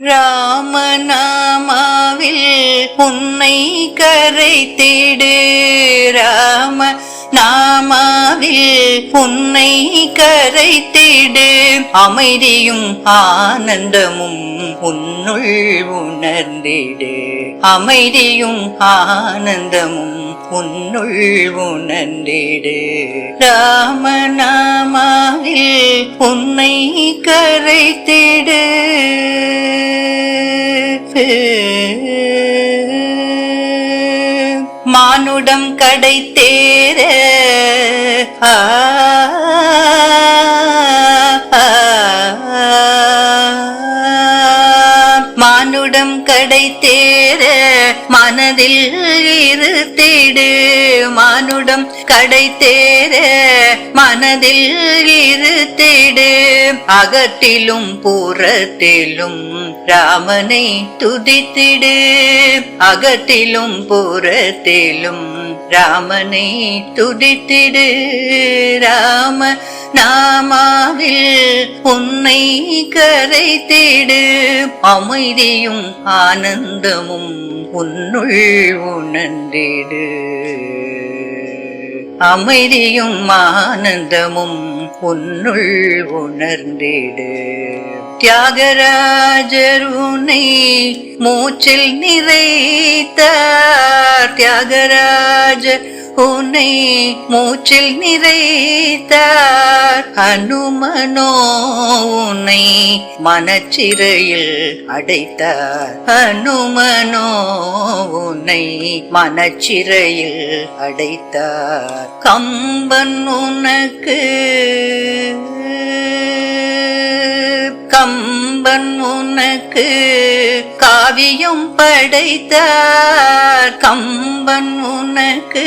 ராமநாமாவில் உன்னை கரை தேடு. ராம நாமாவில் உன்னை கரை தேடு. அமைதியும் ஆனந்தமும் உன்னுள் உணர்ந்திடு. அமைதியும் ஆனந்தமும் உன்னுள் உணர்ந்திடு. ராமநாமாவில் உன்னை கரை தேடு. மானுடம் கடை தேர. ஆ, மானுடம் கடை தேர மனதில் இரு தேடு. மானுடம் கடை தேர மனதில் இரு தேடு. அகத்திலும் புறத்திலும் ராமனை துதித்திடு. அகத்திலும் புறத்திலும் ராமனை துதித்திடு. ராம நாமாவில் உன்னை கரைத்திடு. அமைதியும் ஆனந்தமும் உன்னுள் உணர்ந்திடு. அமைதியும் ஆனந்தமும் உன்னுள் உணர்ந்திடு. தியாகராஜருனை மூச்சில் நிறைத்தார். தியாகராஜர் உன்னை மூச்சில் நிறைத்தார். அனுமனோ உன்னை மனச்சிறையில் அடைத்தார். அனுமனோ உன்னை மனச்சிறையில் அடைத்தார். கம்பன் உனக்கு கம்பன் உனக்கு காவியம் படைத்தார். கம்பன் உனக்கு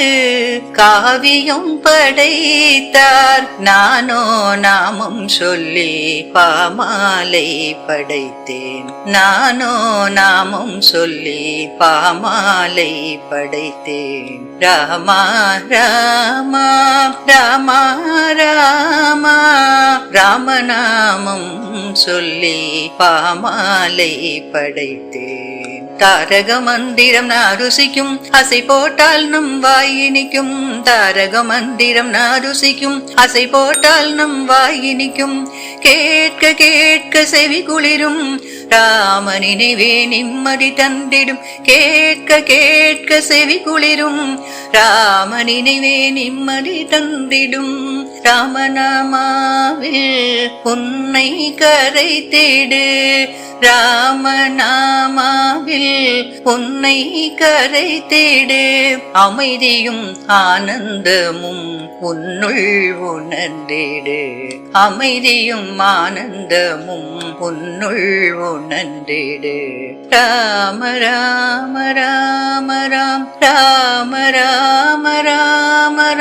காவியம் படைத்தார். நானோ நாமம் சொல்லி பாமாலை படைத்தேன். நானோ நாமம் சொல்லி பாமாலை படைத்தேன். ராமா ராமா ராமா ராமா. ராமநாமம் சொல்லி பாமாலை படைத்தேன். தாரக மந்திரம் நாருசிக்கும். அசை போட்டால் நம் வாயினிக்கும் தாரக மந்திரம் நாருசிக்கும். அசை போட்டால் நம் வாயினிக்கும் கேட்க கேட்க செவி குளிரும். ராம நினைவே நிம்மதி தந்திடும். கேட்க கேட்க செவி குளிரும். ராம நினைவே நிம்மதி தந்திடும். ராமநாமாவில் உன்னை கரை தேடு. ராமநாமாவில் உன்னை கரை தேடு. அமைதியும் ஆனந்தமும் உன்னுள் உணர்ந்திடு. அமைதியும் ஆனந்தமும் உன்னுள் உணர்ந்திடு. ராம ராம ராம ராம் ராம ராம ராம